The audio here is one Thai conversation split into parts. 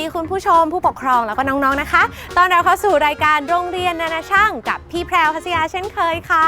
ดีค่ะสวัสดีคุณผู้ชมผู้ปกครองแล้วก็น้องๆนะคะ ตอนเราเข้าสู่รายการโรงเรียนนานาช่างกับพี่แพรวพัชยาเช่นเคยค่ะ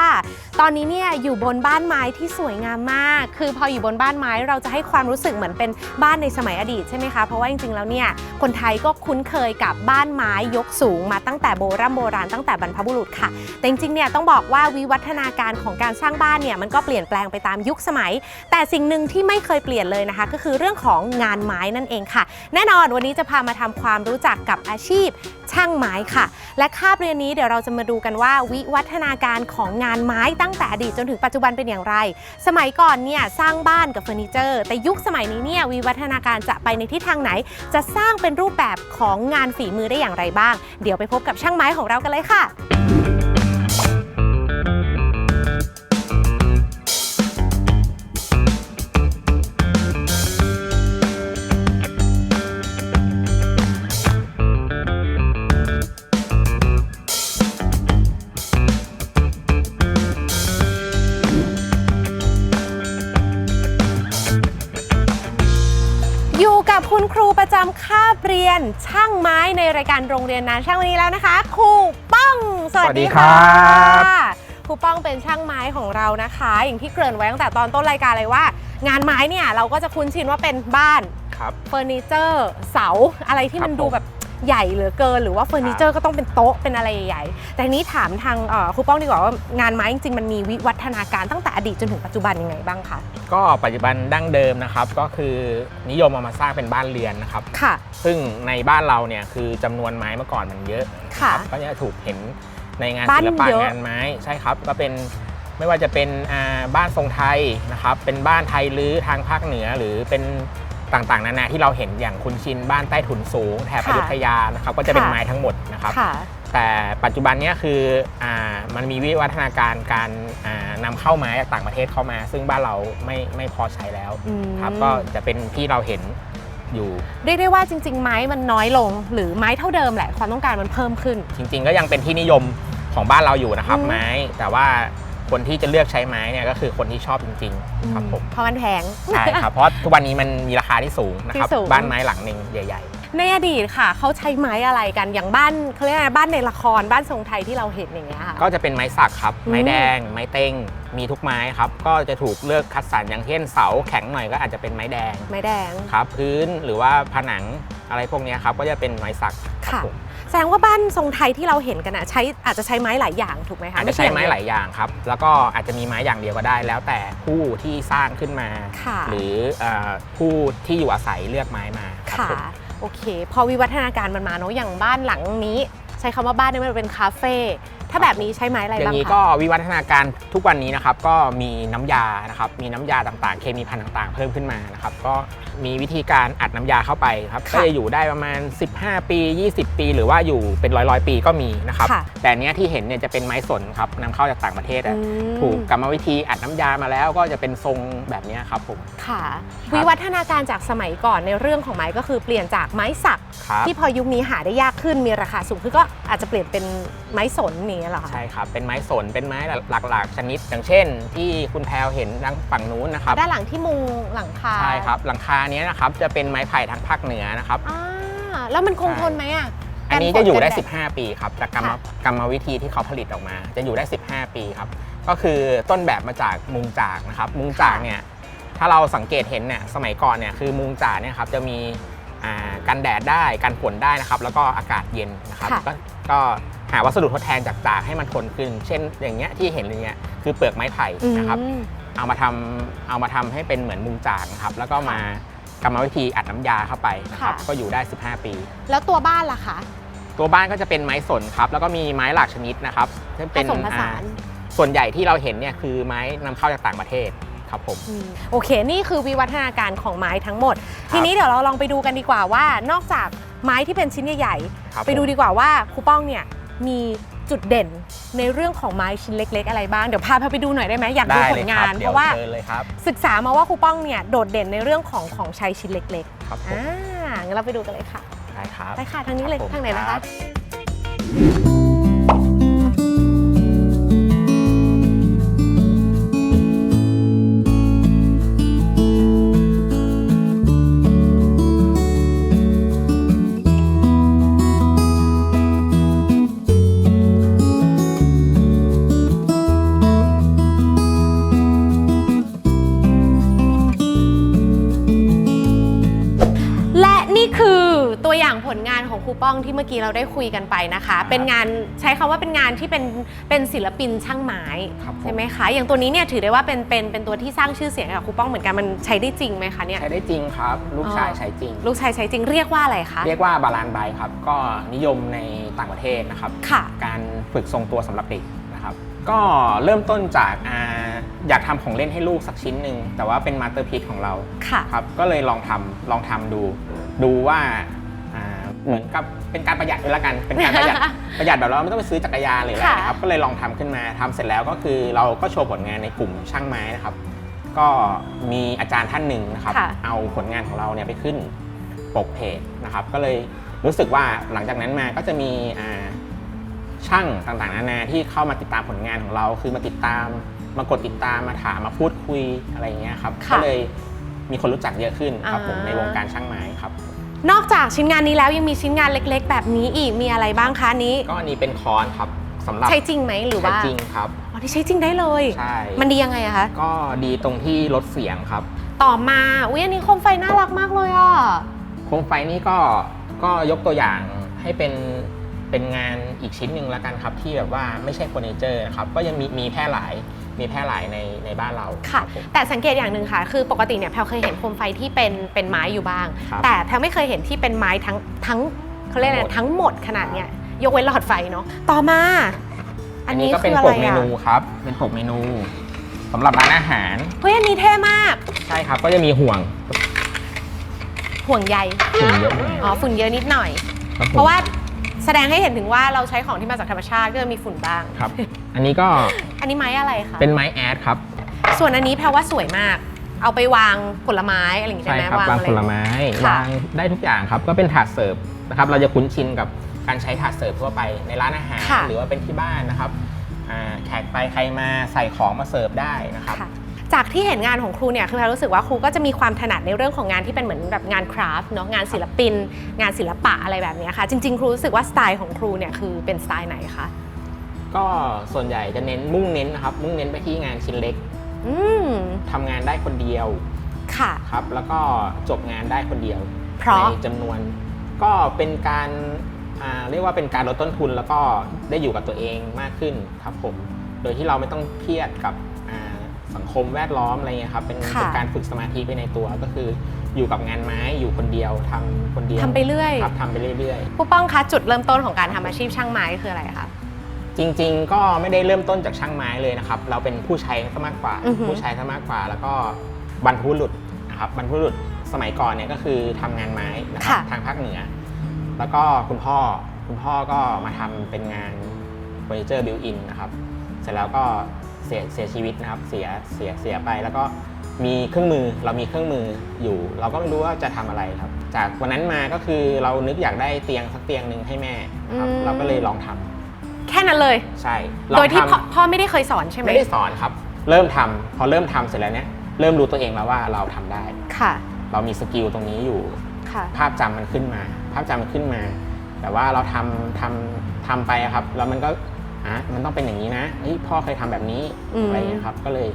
ตอนนี้เนี่ยอยู่บนบ้านไม้ที่สวยงามมาก คือพออยู่บนบ้านไม้เราจะให้ความรู้สึกเหมือนเป็นบ้านในสมัยอดีตใช่ไหมคะ เพราะว่าจริงๆแล้วเนี่ยคนไทยก็คุ้นเคยกับบ้านไม้ยกสูงมาตั้งแต่โบราณโบราณตั้งแต่บรรพบุรุษค่ะ แต่จริงๆเนี่ยต้องบอกว่าวิวัฒนาการของการสร้างบ้านเนี่ยมันก็เปลี่ยนแปลงไปตามยุคสมัย แต่สิ่งหนึ่งที่ไม่เคยเปลี่ยนเลยนะคะ ก็คือเรื่องของงานไม้นั่นเองค่ะ แน่นอนวันนี้จะพามาทำความรู้จักกับอาชีพช่างไม้ค่ะ และคาบเรียนนี้เดี๋ยวเราจะมาดูกันว่าวิวัฒนาการของงานไม้ตั้ง้งแต่อดีตจนถึงปัจจุบันเป็นอย่างไร สมัยก่อนเนี่ยสร้างบ้านกับเฟอร์นิเจอร์ แต่ยุคสมัยนี้เนี่ยวิวัฒนาการจะไปในทิศทางไหน จะสร้างเป็นรูปแบบของงานฝีมือได้อย่างไรบ้าง เดี๋ยวไปพบกับช่างไม้ของเรากันเลยค่ะ คุณครูประจำคาบเรียนช่างไม้ในรายการโรงเรียนนานช่างวันนี้แล้วนะคะ ครูป้อง สวัสดีสวัสดีค่ะครับครูป้องเป็นช่างไม้ของเรานะคะ อย่างที่เกริ่นไว้ตั้งแต่ตอนต้นรายการเลยว่า งานไม้เนี่ยเราก็จะคุ้นชินว่าเป็นบ้านครับเฟอร์นิเจอร์เสาอะไรที่มันครับดูผมแบบ ใหญ่เหลือเกิน หรือว่าเฟอร์นิเจอร์ก็ต้องเป็นโต๊ะเป็นอะไรใหญ่ๆ แต่ทีนี้ถามทางเอ่อครูป้องดีกว่าว่างานไม้จริงๆมันมีวิวัฒนาการตั้งแต่อดีตจนถึงปัจจุบันยังไงบ้างคะก็ปัจจุบันดั้งเดิมนะครับก็คือนิยมเอามาสร้างเป็นบ้านเรือนนะครับค่ะ ซึ่งในบ้านเราเนี่ยคือจำนวนไม้เมื่อก่อนมันเยอะค่ะรับก็จะถูกเห็นในงานบ้านศิลปะเยอะงานไม้ใช่ครับก็เป็นไม่ว่าจะเป็นอ่าบ้านทรงไทยนะครับเป็นบ้านไทยลื้อทางภาคเหนือหรือเป็น ต่างๆ นานาที่เราเห็นอย่างคุณชินบ้านใต้ถุนสูงแถบอยุธยานะครับก็จะเป็นไม้ทั้งหมดนะครับค่ะแต่ปัจจุบันเนี้คืออ่ามันมีวิวัฒนาการการอ่านำเข้าไม้จากต่างประเทศเข้ามา ซึ่งบ้านเราไม่ไม่พอใช้แล้วอืมครับก็จะเป็นที่เราเห็นอยู่เรียกได้ว่าจริง ๆ ไม้มันน้อยลง หรือไม้เท่าเดิมแหละความต้องการมันเพิ่มขึ้น จริง ๆ ก็ยังเป็นที่นิยมของบ้านเราอยู่นะครับอืมไม้แต่ว่า คนที่จะเลือกใช้ไม้เนี่ยก็คือคนที่ชอบจริงๆครับผมเพราะมันแพงใช่ครับเพราะทุกวันนี้มันมีราคาที่สูงนะครับที่สูงบ้านไม้หลังหนึ่งใหญ่ในอดีตค่ะเขาใช้ไม้อะไรกันอย่างบ้านเขาเรียกอะไรบ้านในละครบ้านทรงไทยที่เราเห็นอย่างเงี้ยค่ะๆก็จะเป็นไม้สักครับอืมไม้แดง ไม้เต้ง มีทุกไม้ครับ ก็จะถูกเลือกคัดสรรอย่างเช่นเสาแข็งหน่อยก็อาจจะเป็นไม้แดง ไม้แดงครับ พื้นหรือว่าผนังอะไรพวกเนี้ยครับก็จะเป็นไม้สักครับค่ะผม แสดงว่าบ้านทรงไทยที่เราเห็นกันอะใช้อาจจะใช้ไม้หลายอย่างถูกไหมคะอาจจะใช้ไม้หใช่ลายอย่างครับ แล้วก็อาจจะมีไม้อย่างเดียวก็ได้ แล้วแต่ผู้ที่สร้างขึ้นมาค่ะหรือเอ่อผู้ที่อยู่อาศัยเลือกไม้มาครับค่ะผมโอเค พอวิวัฒนาการมันมาเนาะอย่างบ้านหลังนี้ใช้คำว่าบ้านเนี่ยมันเป็นคาเฟ่ถ้าแบบนี้ใช้ไม้อะไรอย่าบ้างงนี้คะก็วิวัฒนาการทุกวันนี้นะครับก็มีน้ำยานะครับมีน้ำยาต่างๆ เคมีพันธุ์ต่างๆ เพิ่มขึ้นมานะครับก็ มีวิธีการอัดน้ำยาเข้าไปครับก็จะอยู่ได้ประมาณ 15 ปี 20 ปี หรือว่าอยู่เป็นร้อยๆปีก็มีนะครับค่ะแต่อันเนี้ยที่เห็นเนี่ยจะเป็นไม้สนครับนำเข้าจากต่างประเทศอะอืมถูกกรรมวิธีอัดน้ำยามาแล้วก็จะเป็นทรงแบบเนี้ยครับผมค่ะครับวิวัฒนาการจากสมัยก่อนในเรื่องของไม้ก็คือเปลี่ยนจากไม้สักครับที่พอยุคนี้หาได้ยากขึ้นมีราคาสูงขึ้นก็อาจจะเปลี่ยนเป็นไม้สนอย่างนี้ยเหรอคะใช่ครับเป็นไม้สนเป็นไม้หลากๆชนิด อย่างเช่น ที่คุณแพลวเห็นทางฝั่งนู้นนะครับด้านหลังที่มุงหลังคาใช่ครับหลังคาเนี้ยนะครับจะเป็นไม้ไผ่ทางภาคเหนือนะครับ อ่าแล้วมันคงทนไหมอะอันนี้กัจะอยู่ได้ฝนกันแ15 ปีครับจากกรรมค่ะ กรรมวิธีที่เขาผลิตออกมา จะอยู่ได้ 15 ปีครับ ก็คือต้นแบบมาจากมุงจากนะครับ มุงจากเนี่ยถ้าเราสังเกตเห็นเนี่ยสมัยก่อนเนี่ยคือมุงจากเนี่ยครับจะมีอ่ากันแดดได้กันฝนได้นะครับ แล้วก็อากาศเย็นนะครับค่ะก็ก็หาวัสดุทดแทนจากจากให้มันทนขึ้น เช่นอย่างเงี้ยที่เห็นอย่างเงี้ยคือเปลือกไม้ไผ่นะครับ อืม เอามาทำเอามาทำให้เป็นเหมือนมุงจากนะครับ แล้วก็มาก รรมวิธีอัดน้ำยาเข้าไปนะครับค่ะ ก็อยู่ได้ 15 ปี แล้วตัวบ้านล่ะคะตัวบ้านก็จะเป็นไม้สนครับแล้วก็มีไม้หลากชนิดนะครับซึ่งผเป็นสมผสานอ่าส่วนใหญ่ที่เราเห็นเนี่ยคือไม้นำเข้าจากต่างประเทศครับผม อืมโอเค นี่คือวิวัฒนาการของไม้ทั้งหมด ทีนี้เดี๋ยวเราลองไปดูกันดีกว่าว่า นอกจากไม้ที่เป็นชิ้นใหญ่ครับๆไปดูดีกว่าว่าครูป้องเนี่ยมี จุดเด่นในเรื่องของไม้ชิ้นเล็ก ๆ อะไรบ้างเดี๋ยวพาพาไปดูหน่อยได้ไหมอยากดูได้ผเลลยงาครับนเดี๋เพยวราะว่าเชิญเลยครับศึกษามาว่าครูป้องเนี่ยโดดเด่นในเรื่องของของใช้ชิ้นเล็กครับๆผมอ่างั้นเราไปดูกันเลยค่ะได้ครับไปค่ะทางนี้เลยครับผมทางไหนนะครัคะ ครูป้องที่เมื่อกี้เราได้คุยกันไปนะคะครับเป็นงานใช้คำว่าเป็นงานที่เป็นเป็นศิลปินช่างไม้ครับผมใช่ไหมคะ อย่างตัวนี้เนี่ยถือได้ว่าเป็นเป็นเป็นตัวที่สร้างชื่อเสียงให้กับครูป้องเหมือนกันมันใช้ได้จริงไหมคะเนี่ยใช้ได้จริงครับ ลูกชายอ๋อใช้จริง ลูกชายใช้จริงเรียกว่าอะไรคะเรียกว่าบาลานไบครับก็นิยมในต่างประเทศนะครับค่ะการฝึกทรงตัวสำหรับเด็กนะครับ ก็เริ่มต้นจากอาอยากทำของเล่นให้ลูกสักชิ้นหนึ่งแต่ว่าเป็นมาสเตอร์พีซของเราค่ะครับก็เลยลองทำลองทำดู ดูว่าอ่า เหมือนกับเป็นการประหยัดด้วยละกัน เป็นการประหยัด ประหยัดแบบเราไม่ต้องไปซื้อจักรยานหรืออะไรนะครับ ก็เลยลองทำขึ้นมาทำเสร็จแล้วก็คือเราก็โชว์ผลงานในกลุ่มช่างไม้นะครับ ก็มีอาจารย์ท่านหนึ่งนะครับค่ะเอาผลงานของเราเนี่ยไปขึ้นปกเพจนะครับ ก็เลยรู้สึกว่าหลังจากนั้นมาก็จะมีอ่าช่างต่างๆ นานาที่เข้ามาติดตามผลงานของเรา คือมาติดตาม มากดติดตาม มาถาม มาพูดคุยอะไรอย่างเงี้ยครับค่ะก็เลยมีคนรู้จักเยอะขึ้นครับผมอ่าในวงการช่างไม้ครับ นอกจากชิ้นงานนี้แล้วยังมีชิ้นงานเล็ก ๆ แบบนี้อีกมีอะไรบ้างคะอันนี้ ก็อันนี้เป็นคอนครับสำหรับใช้จริงไหมหรือว่าใช้จริงครับ อ๋อที่ใช้จริงได้เลย ใช่ มันดียังไงอะคะ ก็ดีตรงที่ลดเสียงครับ ต่อมาอุ้ยอันนี้โคมไฟน่ารักมากเลยอะ โคมไฟนี่ก็ก็ยกตัวอย่างให้เป็นเป็นงานอีกชิ้นหนึ่งแล้วกันครับ ที่แบบว่าไม่ใช่เฟอร์นิเจอร์นะครับ ก็ยังมีมีแพร่หลาย มีแพร่หลายในในบ้านเราค่ะ รับผม แต่สังเกตอย่างหนึ่งค่ะ คือปกติเนี่ยแพลวเคยเห็นโคมไฟที่เป็นเป็นไม้อยู่บ้าง ครับแต่แพลวไม่เคยเห็นที่เป็นไม้ทั้งทั้งเขาเรียกอะไรทั้งหมดทั้งหมดขนาดเนี้ยยกเว้นหลอดไฟเนาะต่อมา อัอันนนี้นี้ก็คืเป็นออะปไรกเมอะนูครับ เป็นปกเมนูสำหรับร้านอาหาร เฮ้ยอันนี้เท่มากใช่ครับก็จะมีห่วงห่วงใยฝุ่นเยอะหน่อยอ๋อฝุ่นเยอะนิดหน่อย ครับผมเพราะว่าแสดงให้เห็นถึงว่าเราใช้ของที่มาจากธรรมชาติก็จะมีฝุ่นบ้าง ครับ อันนี้ก็อันนี้ไม้อะไรคะ เป็นไม้แอดครับ ส่วนอันนี้แพลว่าสวยมาก เอาไปวางผลไม้อะไรอย่างงี้ใช่ได้ไหมครับวางอะไรผลไม้ค่ะ วางได้ทุกอย่างครับ ก็เป็นถาดเสิร์ฟนะครับ เราจะคุ้นชินกับการใช้ถาดเสิร์ฟทั่วไปในร้านอาหาร ค่ะ หรือว่าเป็นที่บ้านนะครับอ่าแขกไปใครมาใส่ของมาเสิร์ฟได้นะครับ ค่ะ จากที่เห็นงานของครูเนี่ยคือแพรรู้สึกว่าครูก็จะมีความถนัดในเรื่องของงานที่เป็นเหมือนแบบงานคราฟต์เนาะงานศิลปิน งานศิลปะอะไรแบบเนี้ยค่ะ จริง ๆ ครูรู้สึกว่าสไตล์ของครูเนี่ยคือเป็นสไตล์ไหนคะ ก็ส่วนใหญ่จะเน้นมุ่งเน้นนะครับ มุ่งเน้นไปที่งานชิ้นเล็กอืมทำงานได้คนเดียวค่ะ ครับ แล้วก็จบงานได้คนเดียวเพราะ ในจำนวน ก็เป็นการอ่าเรียกว่าเป็นการลดต้นทุนแล้วก็ได้อยู่กับตัวเองมากขึ้นครับผม โดยที่เราไม่ต้องเครียดกับอ่าสังคมแวดล้อมอะไรเงี้ยครับเป็นค่ะ เป็นการฝึกสมาธิไปในตัวก็คืออยู่กับงานไม้อยู่คนเดียวทำคนเดียวทำไปเรื่อย ครับทำไปเรื่อยผู้ป้องคะจุดเริ่มต้นของการทำอาชีพช่างไม้คืออะไรคะๆ จริง ๆ ก็ไม่ได้เริ่มต้นจากช่างไม้เลยนะครับ เราเป็นผู้ใช้ซะมากกว่า อือหือ ผู้ใช้ซะมากกว่า แล้วก็บรรพบุรุษนะครับบรรพบุรุษสมัยก่อนเนี่ยก็คือทำงานไม้นะครับทางภาคเหนือ แล้วก็คุณพ่อคุณพ่อก็มาทำเป็นงานเฟอร์นิเจอร์บิวอินนะครับ เสร็จแล้วก็เสียเสียชีวิตนะครับเสียเสียเสียไป แล้วก็มีเครื่องมือเรามีเครื่องมืออยู่ เราก็ไม่รู้ว่าจะทำอะไรครับ จากวันนั้นมาก็คือเรานึกอยากได้เตียงสักเตียงหนึ่งให้แม่นะครับอืม เราก็เลยลองทำ แค่นั้นเลย ใช่ลองโดยที่ทำพ่อพ่อไม่ได้เคยสอนใช่ไหมไม่ได้สอนครับ เริ่มทำพอเริ่มทำเสร็จแล้วเนี่ยเริ่มรู้ตัวเองแล้วว่าเราทำได้ ค่ะ เรามีสกิลตรงนี้อยู่ ค่ะ ภาพจำมันขึ้นมา ภาพจำมันขึ้นมา แต่ว่าเราทำทำทำไปอะครับ แล้วมันก็อะมันต้องเป็นอย่างนี้นะเฮ้ยพ่อเคยทำแบบนี้อืม อะไรอย่างเงี้ยครับ ก็เลย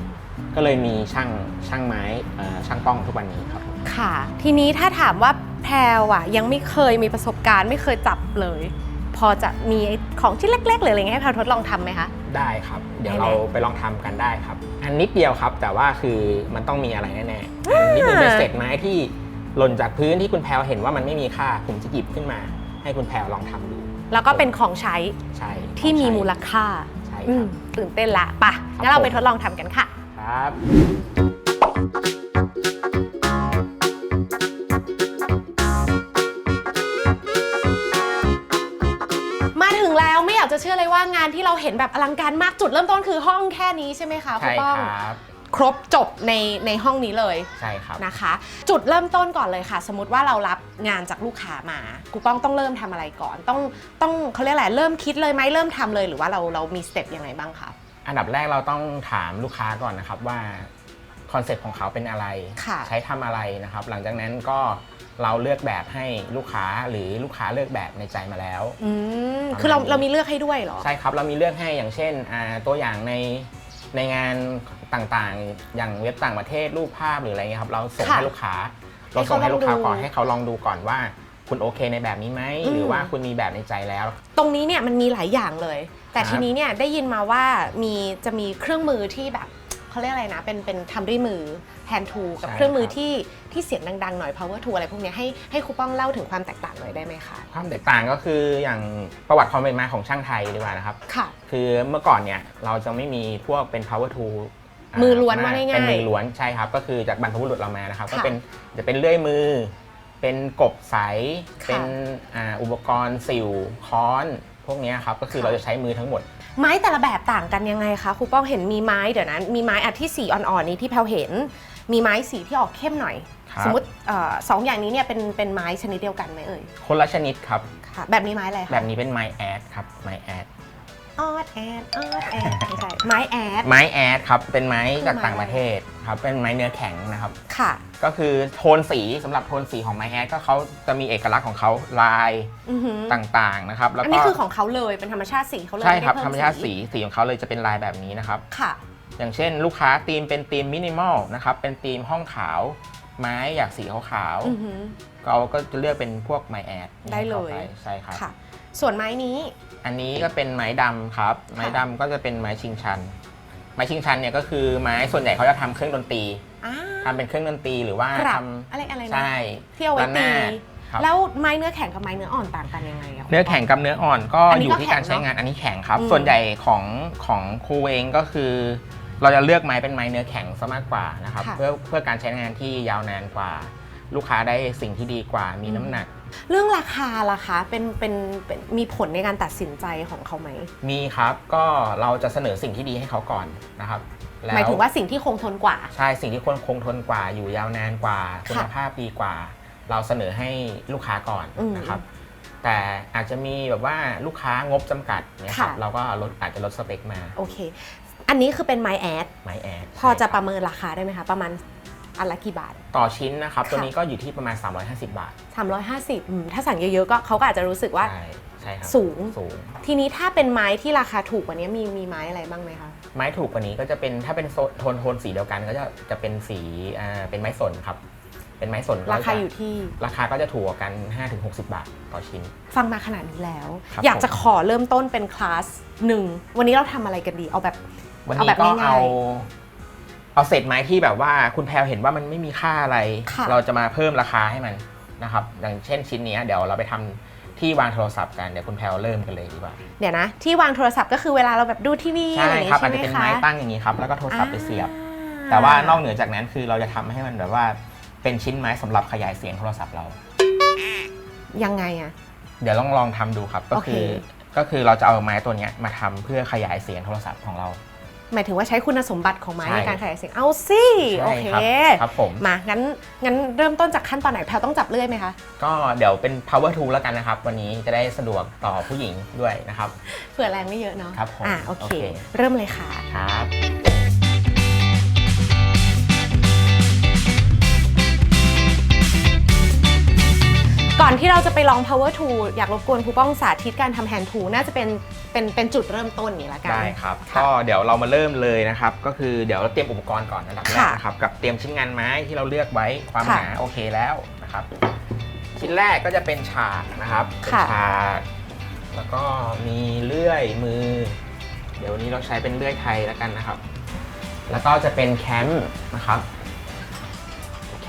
ก็เลยมีช่างช่างไม้เอ่อช่างป้องทุกวันนี้ครับ ค่ะ ทีนี้ถ้าถามว่าแพรวอะยังไม่เคยมีประสบการณ์ไม่เคยจับเลย พอจะมีไอ้ของที่เล็กๆหรืออะไรเงี้ยให้แพรวทดลองทำไหมคะ ได้ครับ เดี๋ยวได้ไหมเราไปลองทำกันได้ครับ อันนิดเดียวครับ แต่ว่าคือมันต้องมีอะไรแน่ๆอันนี่คือเป็นเศษไม้ที่หล่นจากพื้นที่คุณแพรวเห็นว่ามันไม่มีค่า ผมจะหยิบขึ้นมา ให้คุณแพรวลองทำดู แล้วก็เป็นของใช้ใช่ที่มีใช่มูลค่าใช่อืครัมบตื่นเต้นละปะครับงั้นเราไปผมทดลองทำกันค่ะ ครับ แล้วไม่อยากจะเชื่อเลยว่างานที่เราเห็นแบบอลังการมากจุดเริ่มต้นคือห้องแค่นี้ใช่ไหมคะครูใช่ป้อง ครับครบจบในในห้องนี้เลยใช่ครับ นะคะ จุดเริ่มต้นก่อนเลยค่ะ สมมติว่าเรารับงานจากลูกค้ามาครูป้องต้องเริ่มทำอะไรก่อน ต้องต้องเขาเรียกอะไรเริ่มคิดเลยไหมเริ่มทำเลยหรือว่าเราเรามีสเต็ปยังไงบ้างคะอันดับแรกเราต้องถามลูกค้าก่อนนะครับว่าคอนเซ็ปต์ของเขาเป็นอะไร ค่ะ ใช้ทำอะไรนะครับ หลังจากนั้นก็ เราเลือกแบบให้ลูกค้าหรือลูกค้าเลือกแบบในใจมาแล้ว อืมประมาณคือเรานี้เรามีเลือกให้ด้วยเหรอ ใช่ครับเรามีเลือกให้อย่างเช่นอ่าตัวอย่างในในงานต่างๆ อย่างเว็บต่างประเทศรูปภาพหรืออะไรเงี้ยครับเราส่งค่ะให้ลูกค้า เราส่งให้ลูกค้าก่อนให้ให้เขาเขาลลอองงดูดูก่อนว่า คุณโอเคในแบบนี้ไหมอืม หรือว่าคุณมีแบบในใจแล้ว ตรงนี้เนี่ยมันมีหลายอย่างเลย แต่ครับ ทีนี้เนี่ยได้ยินมาว่ามีจะมีเครื่องมือที่แบบเขาเรียกอะไรนะ เป็นเป็นทำด้วยมือ hand tool กับเครื่องมือที่ที่เสียงดังๆหน่อย power tool อะไรพวกเนี้ยให้ให้ครูป้องเล่าถึงความแตกต่างหน่อยได้ไหมคะ ความแตกต่างก็คืออย่างประวัติความเป็นมาของช่างไทยดีกว่านะครับ ค่ะ คือเมื่อก่อนเนี่ยเราจะไม่มีพวกเป็น power tool ามือล้วนว่าง่ายๆเป็นมือล้วนใช่ครับ ก็คือจากบรรพบุรุษเรามานะครับ ค่ะก็เป็นจะเป็นเลื่อยมือ เป็นกบใสค่ะเป็นอ่าอุปกรณ์สิวค้อน พวกเนี้ยครับก็คือค่ะ เราจะใช้มือทั้งหมด ไม้แต่ละแบบต่างกันยังไงคะครูป้องเห็นมีไม้เดี๋ยวนั้นมีไม้อันที่สีอ่อนๆนี้ที่แพลวเห็น มีไม้สีที่ออกเข้มหน่อย ครับ สมมติเอ่อสองอย่างนี้เนี่ยเป็นเป็นไม้ชนิดเดียวกันไหมเอ่ยคนละชนิดครับ ค่ะแบบนี้ไม้อะไรคะแบบนี้เป็นไม้แอดครับไม้แอดออดแอดออดแอดไม่ใช่ไม้แอด ไม้แอดครับเป็นไม้คือจากไม้ต่างประเทศครับเป็นไม้เนื้อแข็งนะครับ ค่ะ ก็คือโทนสีสำหรับโทนสีของไม้แอดก็เขาจะมีเอกลักษณ์ของเขาลายอือหือต่างๆนะครับ แล้วอันก็นี้คือของเขาเลยเป็นธรรมชาติสีเขาเลยใช่ครับไได้ธรเพิ่รมชาติสีสีของเขาเลยจะเป็นลายแบบนี้นะครับ ค่ะ อย่างเช่น ลูกค้าธีมเป็นธีมมินิมอลนะครับเป็นธีมห้องขาว ไม้อยากสีขาวอือหือ ๆเราก็จะเลือกเป็นพวกไม้แอดได้เลยข้าปใช่ครับ ค่ะ ส่วนไม้นี้ อันนี้ก็เป็นไม้ดำครับ ไม้ดำก็จะเป็นไม้ชิงชัน ไม้ชิงชันเนี่ยก็คือไม้ส่วนใหญ่เขาจะทำเครื่องดนตรีอ่าทำเป็นเครื่องดนตรีหรือว่ากรับทอะไรอะไรำนะใช่ที่เอาไว้ด้านหตีน้าครับแล้วไม้เนื้อแข็งกับไม้เนื้ออ่อนต่างกันยังไงะเนื้อแข็งกับเนื้ออ่อนก็อันนี้อยู่ที่ก็แข็งการใช้งานอันนี้แข็งครับ อืม ส่วนใหญ่ของของครูเองก็คือ เราจะเลือกไม้เป็นไม้เนื้อแข็งซะมากกว่านะครับ ค่ะ เพื่อเพื่อการใช้งานที่ยาวนานกว่า ลูกค้าได้สิ่งที่ดีกว่ามีน้ำหนัก เรื่องราคาล่ะคะเป็นเป็นเป็นมีผลในการตัดสินใจของเขาไหมมีครับก็เราจะเสนอสิ่งที่ดีให้เขาก่อนนะครับแล้วหมายถึงว่าสิ่งที่คงทนกว่า ใช่สิ่งที่คนคงทนกว่าอยู่ยาวนานกว่า คุณค่ะภาพดีกว่า เราเสนอให้ลูกค้าก่อนอืมนะครับ แต่อาจจะมีแบบว่าลูกค้างบจำกัดเนี่ยครับค่ะ เราก็ลดอาจจะลดสเปคมา โอเค อันนี้คือเป็นไม้แอดไม้แอดพอจะใช่คปบระเมินราคาได้ไหมคะประมาณอันละกี่บาท ต่อชิ้นนะครับค่ะตัวนี้ก็อยู่ที่ประมาณ 350 บาท 350อืมถ้าสั่งเยอะๆก็เขาก็อาจจะรู้สึกว่าใช่ใช่ครับสูงสูง ทีนี้ถ้าเป็นไม้ที่ราคาถูกกว่านี้มีมีไม้อะไรบ้างไหมคะ ไม้ถูกกว่านี้ก็จะเป็นถ้าเป็นโซนโทนโทนสีเดียวกันก็จะจะเป็นสีอ่าเป็นไม้สนครับ เป็นไม้สนก็ราคาจะอยู่ที่ราคาก็จะถูกกว่ากัน 5-60 บาทต่อชิ้น ฟังมาขนาดนี้แล้วครับอยากจะผมขอเริ่มต้นเป็นคลาสหนึ่งวันนี้เราทำอะไรกันดีเอาแบบ วันเอานี้แบบก็ง่ายๆเอา เอาเศษไม้ที่แบบว่าคุณแพลวเห็นว่ามันไม่มีค่าอะไร ค่ะเราจะมาเพิ่มราคาให้มันนะครับ อย่างเช่นชิ้นเนี้ยเดี๋ยวเราไปทำที่วางโทรศัพท์กันเดี๋ยวคุณแพลวเริ่มกันเลยดีกว่าเดี๋ยวนะ ที่วางโทรศัพท์ก็คือเวลาเราแบบดูทีวีใช่อะไรอย่างครับงี้อาจใช่จะไหมเป็นคะไม้ตั้งอย่างนี้ครับแล้วก็โทรศัพท์ไปเสียบอ่แต่ว่านอกเหนือจากนั้นคือเราจะทำให้มันแบบว่าเป็นชิ้นไม้สำหรับขยายเสียงโทรศัพท์เรา ยังไงอะ เดี๋ยวลองลองทำดูครับก็คือโอเค ก็คือเราจะเอาไม้ตัวเนี้ยมาทำเพื่อขยายเสียงโทรศัพท์ของเรา หมายถึงว่าใช้คุณสมบัติของไม้ใช่ ในการขยายเสียงเอาสิโอใช่เคครับครับผม มางั้นงั้นเริ่มต้นจากขั้นตอนไหนแพลวต้องจับเลื่อยไหมคะก็เดี๋ยวเป็น power tool แล้วกันนะครับ วันนี้จะได้สะดวกต่อผู้หญิงด้วยนะครับ เผื่อแรงไม่เยอะเนาะครับผมอะโอเค โอเค เริ่มเลยค่ะ ครับ ก่อนที่เราจะไปลอง power tool อยากรบกวนครูป้องสาธิตการทำ hand tool น่าจะเป็นเป็นเป็นจุดเริ่มต้นนี้ละกัน ได้ครับ ค่ะก็เดี๋ยวเรามาเริ่มเลยนะครับ ก็คือเดี๋ยวเราเตรียมอุปกรณ์ก่อนอันดับแรกค่ะนะครับ กับเตรียมชิ้นงานไม้ที่เราเลือกไว้ความค่ะหนาโอเคแล้วนะครับ ชิ้นแรกก็จะเป็นฉากนะครับเป็นค่ะ ฉากแล้วก็มีเลื่อยมือ เดี๋ยววันนี้เราใช้เป็นเลื่อยไทยแล้วกันนะครับ แล้วก็จะเป็นแคมป์นะครับ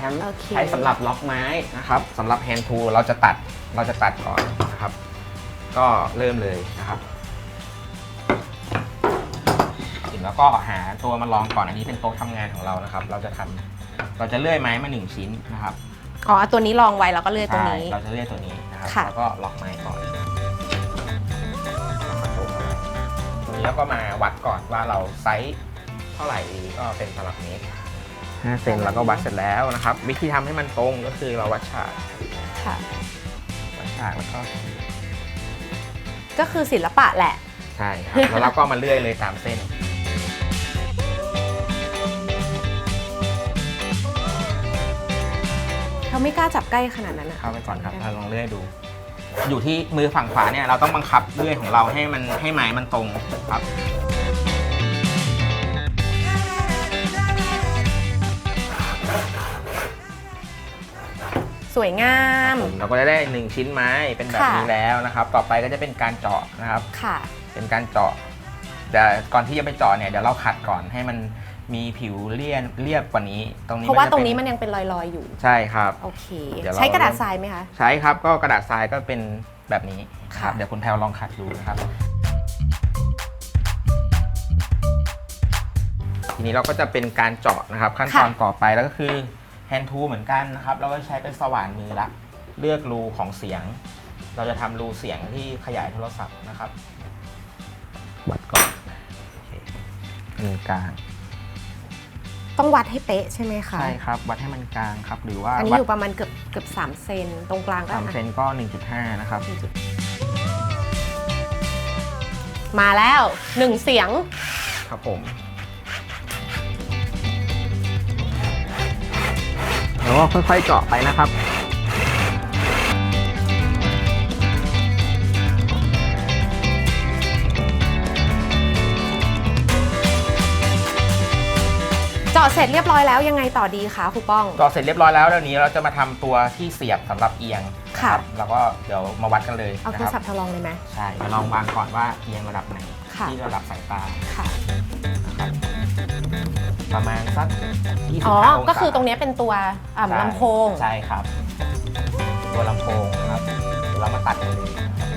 แคมป์โอเค ใช้สำหรับล็อกไม้นะครับสำหรับแฮนด์ทูเราจะตัดเราจะตัดก่อนนะครับ ก็เริ่มเลยนะครับถึงแล้วก็หาตัวมาลองก่อนอันนี้เป็นโต๊ะทำงานของเรานะครับ เราจะทำเราจะเลื่อยไม้มาหนึ่งชิ้นนะครับอ๋อเอาตัวนี้ลองไว้แล้วก็เลื่อยตรงนี้ ใช่เราจะเลื่อยตัวนี้นะครับค่ะ แล้วก็ล็อกไม้ก่อนตรงนี้แล้วก็มาวัดก่อนว่าเราไซส์เท่าไหร่ดีก็เป็นตลับเมตร 5เซนแล้วก็วัดเสร็จแล้วนะครับ วิธีทำให้มันตรงก็คือเราวัดฉากค่ะวัดฉากแล้วก็ ก็คือศิลปะแหละ ใช่ครับ แล้วเราก็มาเลื่อยเลยตามเส้นเขาไม่กล้าจับใกล้ขนาดนั้นอะเข้าไปก่อนครับเราลองเลื่อยดู อยู่ที่มือฝั่งขวาเนี่ยเราต้องบังคับเลื่อยของเราให้มันให้ไม้มันตรงครับ สสวยงาม ผมเราก็จะได้หนึ่งชิ้นไม้เป็นแบบค่ะนี้แล้วนะครับ ต่อไปก็จะเป็นการเจาะนะครับ ค่ะ เป็นการเจาะแต่ก่อนที่จะไปเจาะเนี่ยเดี๋ยวเราขัดก่อนให้มันมีผิวเรียบเรียบกว่านี้ ตรงนี้เพราะว่าจตรงนี้เป็มันยังเป็นรอยๆอยู่ ใช่ครับ โอเค เดี๋ยวเรา ใช้กระดาษทรายไหมคะ ใช้ครับก็กระดาษทรายก็เป็นแบบนี้นะคค่ะรับเดี๋ยวคุณแพลวลองขัดดูนะครับ ทีนี้เราก็จะเป็นการเจาะนะครับ ขั้นตอนต่อไปแล้วก็คือแฮ นด์ทูเหมือนกันนะครับเราก็ใช้เป็นสว่านมือละเลือกรูของเสียง เราจะทำรูเสียงที่ขยายโทรศัพท์นะครับวัดก่อนโอเคมือกลางต้องวัดให้เป๊ะใช่ไหมคะใช่ครับ วัดให้มันกลางครับ หรือว่าอันนี้วัอดยู่ประมาณเกือบเกือบสามเซนตรงกลางก็สามเซนก็1.5นะครับมาแล้วหนึ่งเสียงครับผม แล้วก็ค่อยๆเจาะไปนะครับเจาะเสร็จเรียบร้อยแล้วยังไงต่อดีคะครูป้องเจาะเสร็จเรียบร้อยแล้วเดี๋ยวนี้เราจะมาทำตัวที่เสียบสำหรับเอียงค่ะ นรับแล้วก็เดี๋ยวมาวัดกันเลยเอานะโทรคศัรัพท์เธอลองเลยไหม ใช่เดี๋ยวลองวางก่อนว่าเอียงระดับไหนค่ะ ที่ระดับสายตา ค่ะนะครับ ประมาณสัก25อ๋อองศาก็คือตรงนี้เป็นตัวอ่าใช่ลำโพง ใช่ครับ ตัวลำโพงนะครับเดี๋ยวเรามาตัดกันเลยนะครับ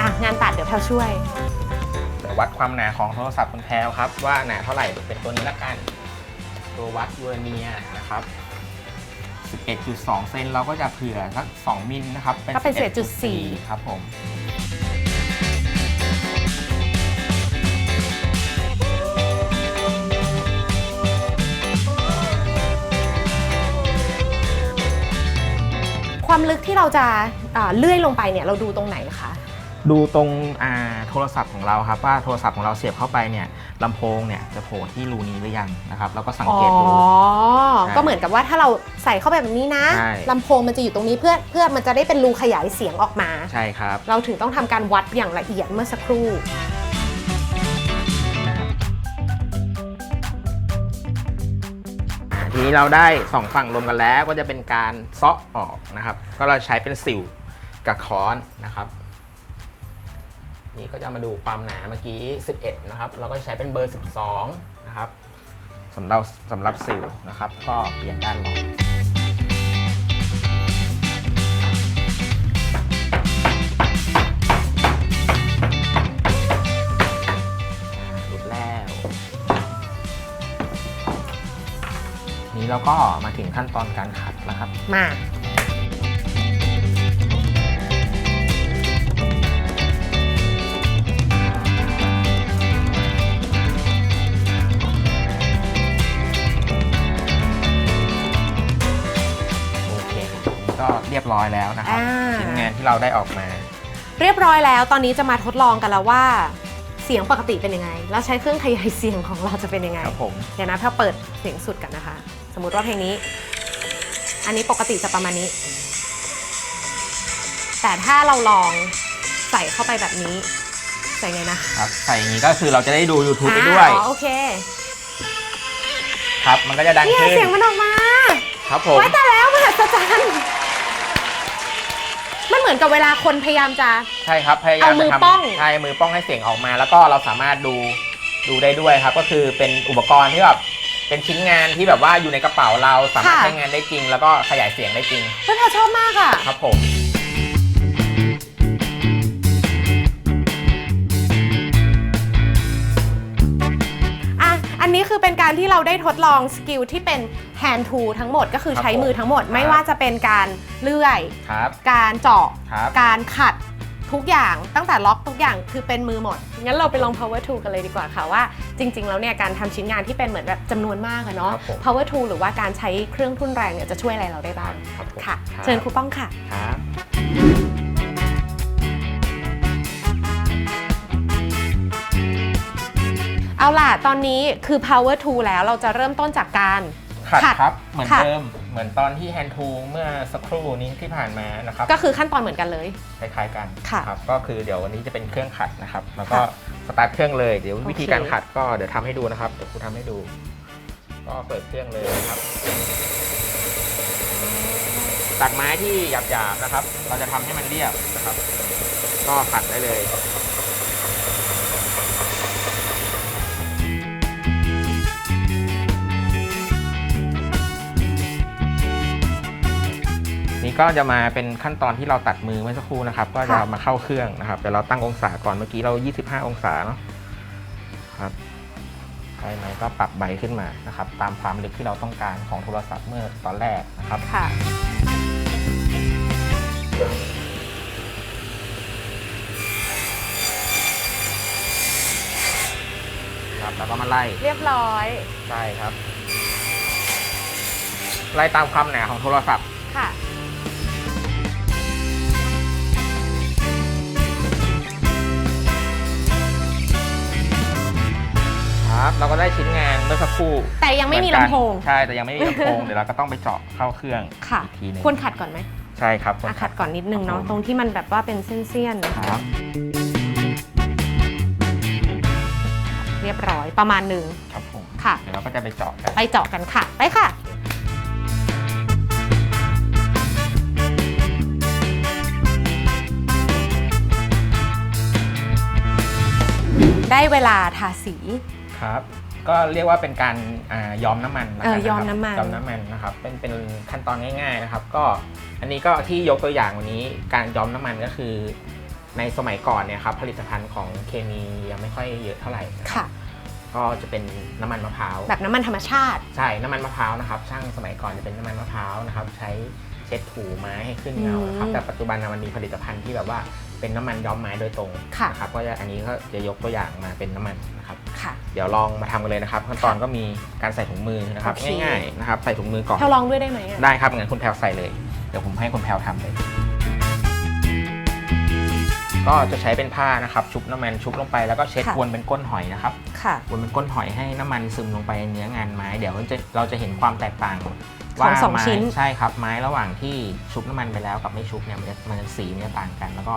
อะ งานตัดเดี๋ยวแพลช่วย เดี๋ยววัดความหนาของโทรศัพท์คุณแพลวครับ ว่าหนาเท่าไหร่เป็นตัวนี้ละกัน ตัววัดยูเรเนียนะครับ 11.2 เซนเราก็จะเผื่อสัก 2 มิลนะครับก็เป็น11.4 11.4ครับผม ความลึกที่เราจะอ่าเลื่อยลงไปเนี่ยเราดูตรงไหนคะ ดูตรงอ่าโทรศัพท์ของเราครับว่าโทรศัพท์ของเราเสียบเข้าไปเนี่ยลำโพงเนี่ยจะโผล่ที่รูนี้หรือยังนะครับแล้วก็สังอ๋อ เกตดู ใช่ก็เหมือนกับว่าถ้าเราใส่เข้าไปแบบนี้นะใช่ ลำโพงมันจะอยู่ตรงนี้เพื่อเพื่อมันจะได้เป็นรูขยายเสียงออกมา ใช่ครับ เราถึงต้องทำการวัดอย่างละเอียดเมื่อสักครู่ ทีนี้เราได้สองฝั่งรวมกันแล้วก็จะเป็นการเซาะออกนะครับ ก็เราใช้เป็นสิวกับค้อนนะครับ นี่ก็จะมาดูความหนาเมื่อกี้ 11 นะครับ เราก็ใช้เป็นเบอร์ 12 นะครับสำหรับสำหรับสิวนะครับ ก็เปลี่ยนด้านลอง นี้เราก็มาถึงขั้นตอนการขัดแล้วครับ มาโอเคนี่ก็เรียบร้อยแล้วนะครับอ่า ชิ้นงานที่เราได้ออกมา เรียบร้อยแล้วตอนนี้จะมาทดลองกันแล้วว่า เสียงปกติเป็นยังไง แล้วใช้เครื่องขยายเสียงของเราจะเป็นยังไงครับผมเดี๋ยวนะถ้าเปิดเสียงสุดกันนะคะ สมมุติว่าเพลงนี้ อันนี้ปกติจะประมาณนี้ แต่ถ้าเราลองใส่เข้าไปแบบนี้ใส่ไงนะครับใส่อย่างนี้ก็คือเราจะได้ดู YouTube ไปด้วยอ๋อโอเค ครับ มันก็จะดังเนี่ยขึ้นเสียงมันออกมาครับผม ไว้แต่แล้วมหัศจรรย์ มันเหมือนกับเวลาคนพยายามจะ ใช่ครับพยายามเอามือจะป้อง ทำใช่มือป้องให้เสียงออกมา แล้วก็เราสามารถดูดูได้ด้วยครับ ก็คือเป็นอุปกรณ์ที่แบบเป็นชิ้นงานที่แบบว่าอยู่ในกระเป๋าเราสามารถใช้งานได้จริง แล้วก็ขยายเสียงได้จริงเพื่อนชอบมากอะ ครับผม อะอันนี้คือเป็นการที่เราได้ทดลองสกิลที่เป็น hand tool ทั้งหมดก็คือครับใช้มือทั้งหมดผมไม่ครับว่าจะเป็นการเลื่อย ครับ การเจาะ ครับ การขัดทุกอย่างตั้งแต่ล็อกทุกอย่างคือเป็นมือหมด งั้นเราไปลอง power tool กันเลยดีกว่าค่ะว่า จริง ๆ แล้วเนี่ยการทำชิ้นงานที่เป็นเหมือนแบบจำนวนมากอะเนาะ ครับผม power tool หรือว่าการใช้เครื่องทุ่นแรงเนี่ยจะช่วยอะไรเราได้บ้าง ครับผมค่ะ รับเชิญครูป้องค่ะ ครับ เอาล่ะ ตอนนี้คือ power tool แล้วเราจะเริ่มต้นจากการ ขัดขัดครับ เหมือนขัด เดิม เหมือนตอนที่แฮนด์ทูเมื่อสักครู่นี้ที่ผ่านมานะครับก็คือขั้นตอนเหมือนกันเลย คล้ายๆกันค่ะครับ ก็คือเดี๋ยววันนี้จะเป็นเครื่องขัดนะครับ แล้วก็ค่ะสตาร์ทเครื่องเลย เดี๋ยววิธีโอเค การขัดก็เดี๋ยวทำให้ดูนะครับ เดี๋ยวครูทำให้ดู ก็เปิดเครื่องเลยนะครับจากไม้ที่หยาบๆนะครับ เราจะทำให้มันเรียบนะครับ ก็ขัดได้เลย ก็จะมาเป็นขั้นตอนที่เราตัดมือเมื่อสักครู่นะครับ ก็จะค่ะ มาเข้าเครื่องนะครับเดี๋ยวเราตั้งองศาก่อนเมื่อกี้เรา 25 องศาเนาะครับใช่ไหมก็ปรับใบขึ้นมานะครับ ตามความลึกที่เราต้องการของโทรศัพท์เมื่อตอนแรกนะครับ ค่ะ ครับแล้วก็มาไล่เรียบร้อยใช่ครับ ไล่ตามความหนาของโทรศัพท์ ค่ะ ครับเราก็ได้ชิ้นงานเมื่อสักครู่แต่ยังไม่มีเหอนกันลำโพง ใช่แต่ยังไม่มีลำโพง เดี๋ยวเราก็ต้องไปเจาะเข้าเครื่องค่ะ อีกทีหนึงควรขัดก่อนไหมใช่ครับอะขัดก่อนนิดนึงเนาะครับผมตรงที่มันแบบว่าเป็นเส้นๆ ครับเรียบร้อยประมาณหนึ่งครับผมค่ะ เดี๋ยวเราก็จะไปเจาะกันไปเจาะกันค่ะ ไปค่ะ ได้เวลาทาสี ครับ ก็เรียกว่าเป็นการอ่าย้อมน้ำมันแล้วกัเออนะครับย้อมน้ำมันย้อมน้ำมันนะครับเป็นเป็นขั้นตอนง่ายๆนะครับ ก็อันนี้ก็ที่ยกตัวอย่างวันนี้การย้อมน้ำมันก็คือ ในสมัยก่อนเนี่ยครับผลิตภัณฑ์ของเคมียังไม่ค่อยเยอะเท่าไหร่นะครัค่ะบก็จะเป็นน้ำมันมะพร้าวแบบน้ำมันธรรมชาติ ใช่น้ำมันมะพร้าวนะครับ ช่างสมัยก่อนจะเป็นน้ำมันมะพร้าวนะครับ ใช้เช็ดถูไม้ให้ขึ้นเงานะครับอืมแต่ปัจจุบันน่ะมันมีผลิตภัณฑ์ที่แบบว่า เป็นน้ำมันย้อมไม้โดยตรงค่ะนะครับก็จะอันนี้ก็จะยกตัวอย่างมาเป็นน้ำมันนะครับค่ะ เดี๋ยวลองมาทำกันเลยนะครับ ขั้นตอนก็มีการใส่ถุงมือนะครับโอเค ง่ายๆนะครับใส่ถุงมือก่อนเธอลองด้วยได้ไหมอะได้ครับงั้นคุณแพลวใส่เลย เดี๋ยวผมให้คุณแพลวทำเลย ก็จะใช้เป็นผ้านะครับ ชุบน้ำมันชุบลงไปแล้วก็เช็ดวนเป็นก้นหอยนะครับ ค่ะ วนเป็นก้นหอยให้น้ำมันซึมลงไปในเนื้องานไม้ เดี๋ยวจะเราจะเห็นความแตกต่างของว่าสองไม้ชิ้น ใช่ครับไม้ระหว่างที่ชุบน้ำมันไปแล้วกับไม่ชุบเนี่ยมันจะมันจะสีมันจะต่างกัน แล้วก็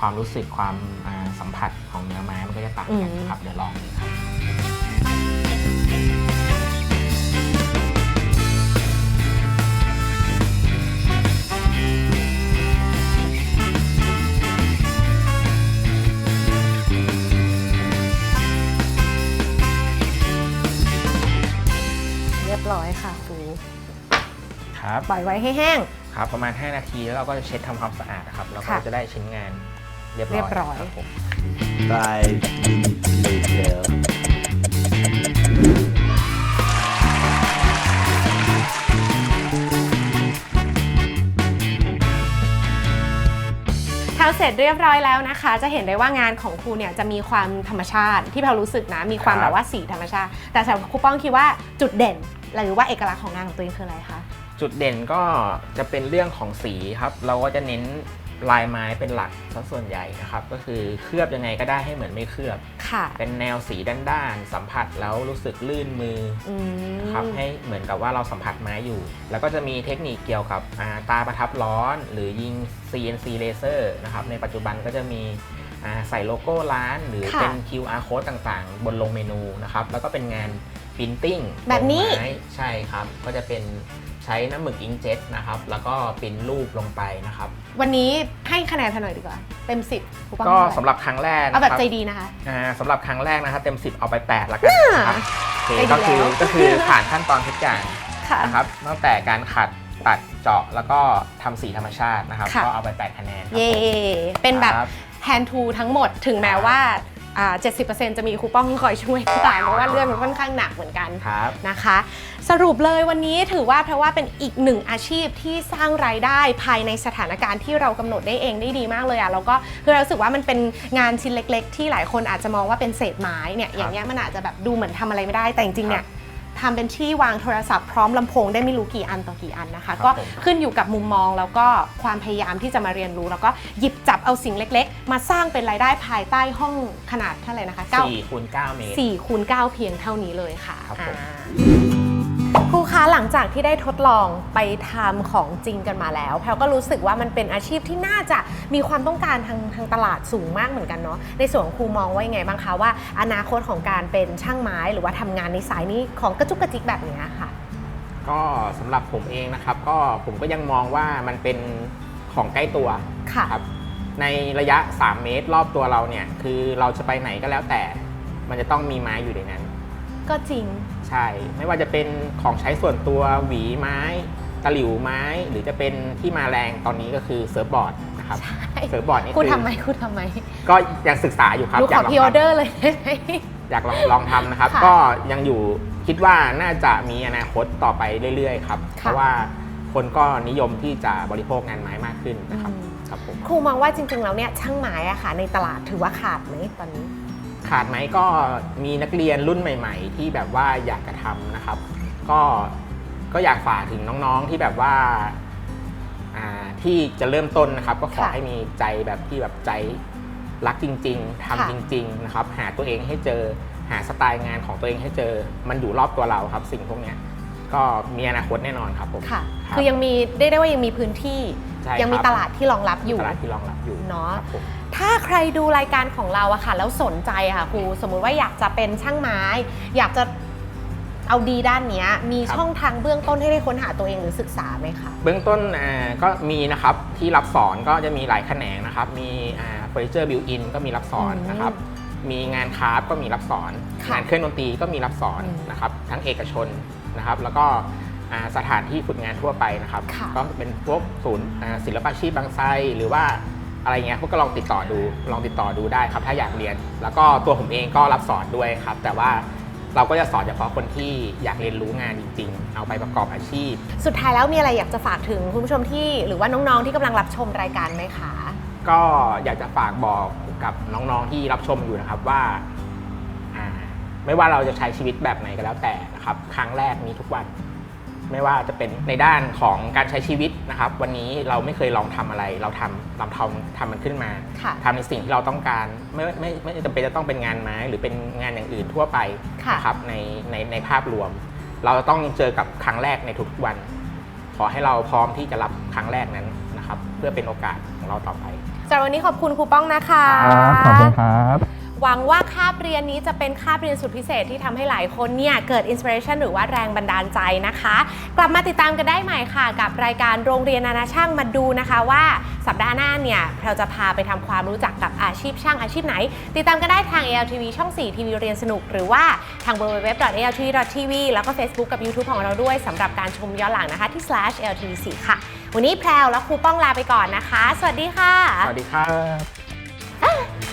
ความรู้สึกความอ่าสัมผัสของเนื้อไม้มันก็จะต่างกันนะครับเดี๋ยวลองเลยครับเรียบร้อยค่ะครูครับปล่อยไว้ให้แห้ง ครับประมาณ 5 นาทีแล้วเราก็จะเช็ดทำความสะอาดนะครับแล้วก็ค่ะ จะได้ชิ้นงาน เรียบร้อยเรียบร้อยครับผม Five minutes later. ทำเสร็จเรียบร้อยแล้วนะคะ จะเห็นได้ว่างานของครูเนี่ยจะมีความธรรมชาติที่เรารู้สึกนะมีความครับ แบบว่าสีธรรมชาติ แต่สำหรับครูป้องคิดว่าจุดเด่น หรือว่าเอกลักษณ์ของงานของตัวเองคืออะไรคะ จุดเด่นก็จะเป็นเรื่องของสีครับ เราก็จะเน้น ลายไม้เป็นหลักซะส่วนใหญ่นะครับ ก็คือเคลือบยังไงก็ได้ให้เหมือนไม่เคลือบ ค่ะ เป็นแนวสีด้านๆสัมผัสแล้วรู้สึกลื่นมืออืมนะครับให้เหมือนกับว่าเราสัมผัสไม้อยู่ แล้วก็จะมีเทคนิคเกี่ยวกับอ่าตาประทับร้อน หรือยิง CNC laser นะครับในปัจจุบันก็จะมีอ่าใส่โลโก้ร้าน หรือค่ะเป็น QR code ต่างๆ บนลงเมนูนะครับแล้วก็เป็นงานพิมพ์ติ้งแบบนี้ไม้ใช่ครับก็จะเป็นใช้น้ำหมึกอิงเจ็ตนะครับแล้วก็ปริ้นรูปลงไปนะครับ วันนี้ให้คะแนนเธอหน่อยดีกว่า เต็ม 10ครูป้องก็ให้สำหรับครั้งแรกเอานะแบครับใจดีนะคะ อ่าสำหรับครั้งแรกนะครับเต็ม 10 เอาไป 8 ละกันนะครับโอเคใจดีก็คือแล้ว ก็คือผ่านขั้นตอนทุกอย่างค่ะ นะครับตั้งแต่การขัดตัดเจาะแล้วก็ทำสีธรรมชาตินะครับค่ะ ก็เอาไป 8 คะแนนครับเย่เป็นแบบ ครับ แฮนด์ทูทั้งหมดถึงแม้ว่าอ่า 70%จะมีครูป้องคอยช่วยก็ตามเพราะว่าเรื่องมันค่อนข้างหนักเหมือนกันครับนะคะ สรุปเลยวันนี้ถือว่าเพราะว่าเป็นอีกหนึ่งอาชีพที่สร้างรายได้ภายในสถานการณ์ที่เรากำหนดได้เองได้ดีมากเลยอะ่ะแล้วก็คือเรารู้สึกว่ามันเป็นงานชิ้นเล็ก ๆ ที่หลายคนอาจจะมองว่าเป็นเศษไม้เนี่ยอย่างเงี้ยมันอาจจะแบบดูเหมือนทำอะไรไม่ได้แต่จริงๆเนี่ย ทำเป็นที่วางโทรศัพท์พร้อมลำโพงได้ไม่รู้กี่อันต่อกี่อันนะคะ ก็ขึ้นอยู่กับมุมมองแล้วก็ความพยายามที่จะมาเรียนรู้ แล้วก็หยิบจับเอาสิ่งเล็ก ๆ มาสร้างเป็นรายได้ภายใต้ห้องขนาดเท่าไหร่นะคะเก้า4คูณ9เมตร4คูณ9เพียงเท่านี้เลยค่ะครับผมอ่าครูคะ หลังจากที่ได้ทดลองไปทำของจริงกันมาแล้วแพลก็รู้สึกว่ามันเป็นอาชีพที่น่าจะมีความต้องการทางทางตลาดสูงมากเหมือนกันเนาะในส่วนของครูมองว่ายังไงบ้างคะว่า อนาคตของการเป็นช่างไม้หรือว่าทำงานในสายนี้ของกระจุกกระจิกแบบเนี้ยค่ะ ก็สำหรับผมเองนะครับ ก็ผมก็ยังมองว่ามันเป็นของใกล้ตัวค่ะครับในระยะ 3 เมตรรอบตัวเราเนี่ย คือเราจะไปไหนก็แล้วแต่ มันจะต้องมีไม้อยู่ในนั้น ก็จริง ใช่ ไม่ว่าจะเป็นของใช้ส่วนตัวหวีไม้ ตะหลิวไม้ หรือจะเป็นที่มาแรงตอนนี้ก็คือเซิร์ฟบอร์ดนะครับใช่เซิร์ฟบอร์ดนี่ครูคือทำไหมครูทำไหมก็ยังศึกษาอยู่ครับหนูขอลงพิออทำเดอร์เลยได้ไหมอยากลองลองทำนะครับค่ะก็ยังอยู่คิดว่าน่าจะมีอนาคตต่อไปเรื่อยๆครับ เพค่ะราะว่าคนก็นิยมที่จะบริโภคงานไม้มากขึ้นนะครับอืมครับผมครูมองว่าจริงๆแล้วเนี่ยช่างไม้อะค่ะในตลาดถือว่าขาดไหมตอนนี้ ขาดไหมก็มีนักเรียนรุ่นใหม่ ๆ ที่แบบว่าอยากจะทำนะครับ ก็ก็อยากฝากถึงน้องๆที่แบบว่าอ่าที่จะเริ่มต้นนะครับ ก็ขอค่ะให้มีใจแบบที่แบบใจรักจริง ๆทำค่ะจริง ๆ นะครับ หาตัวเองให้เจอหาสไตล์งานของตัวเองให้เจอ มันอยู่รอบตัวเราครับ สิ่งพวกเนี้ยก็มีอนาคตแน่นอนครับผมค่ะรับคือยังมีได้ได้ว่ายังมีพื้นที่ใช่ยังมีครับตลาดที่รองรับอยู่ตลาดที่รองรับอยู่เนาะครับผม ถ้าใครดูรายการของเราอะค่ะ แล้วสนใจอะค่ะครูสมมุติว่าอยากจะเป็นช่างไม้ อยากจะเอาดีด้านเนี้ยมีครับช่องทางเบื้องต้นให้ได้ค้นหาตัวเองหรือศึกษาไหมคะเบื้องต้นอ่าก็มีนะครับที่รับสอนก็จะมีหลายแขนงนะครับ มีเฟอร์นิเจอร์บิวอินก็มีรับสอนอืมนะครับ มีงานคราฟต์ก็มีรับสอนค่ะงานเครื่องดนตรีก็มีรับสอนอืมนะครับทั้งเอกชนนะครับ แล้วก็อ่าสถานที่ฝึกงานทั่วไปนะครับค่ะก็เป็นพวกศูนย์อ่าศิลปาชีพบางไทรหรือว่า อะไรเงี้ยพวกก็ลองติดต่อดูลองติดต่อดูได้ครับ ถ้าอยากเรียน แล้วก็ตัวผมเองก็รับสอนด้วยครับ แต่ว่าเราก็จะสอนเฉพาะคนที่อยากเรียนรู้งานจริง ๆ เอาไปประกอบอาชีพ สุดท้ายแล้วมีอะไรอยากจะฝากถึงคุณผู้ชมที่ หรือว่าน้องๆที่กำลังรับชมรายการไหมคะ ก็อยากจะฝากบอกกับน้องๆที่รับชมอยู่นะครับว่าอ่าไม่ว่าเราจะใช้ชีวิตแบบไหนก็แล้วแต่นะครับ ครั้งแรกมีทุกวัน ไม่ว่าจะเป็นในด้านของการใช้ชีวิตนะครับ วันนี้เราไม่เคยลองทำอะไร เราทำเราทำทำมันขึ้นมาค่ะทำในสิ่งที่เราต้องการไม่ไม่ไม่ไม่จำเป็นจะต้องเป็นงานไม้หรือเป็นงานอย่างอื่นทั่วไปค่ะนะครับในในในภาพรวม เราจะต้องเจอกับครั้งแรกในทุกๆวัน ขอให้เราพร้อมที่จะรับครั้งแรกนั้นนะครับ เพื่อเป็นโอกาสของเราต่อไปสำหรับวันนี้ขอบคุณครูป้องนะคะขอบคุณครับ หวังว่าคาบเรียนนี้จะเป็นคาบเรียนสุดพิเศษที่ทำให้หลายคนเนี่ยเกิดอินสปิเรชันหรือว่าแรงบันดาลใจนะคะ กลับมาติดตามกันได้ใหม่ค่ะ กับรายการโรงเรียนนานาช่างมาดูนะคะว่าสัปดาห์หน้าเนี่ยเราจะพาไปทำความรู้จักกับอาชีพช่างอาชีพไหน ติดตามกันได้ทาง ALTV ช่อง 4 ทีวีเรียนสนุก หรือว่าทาง www.altv.tv แล้วก็ Facebook กับ YouTube ของเราด้วยสำหรับการชมย้อนหลังนะคะที่ slash /ltv4 ค่ะ วันนี้แพรวและครูป้องลาไปก่อนนะคะ สวัสดีค่ะ สวัสดีครับ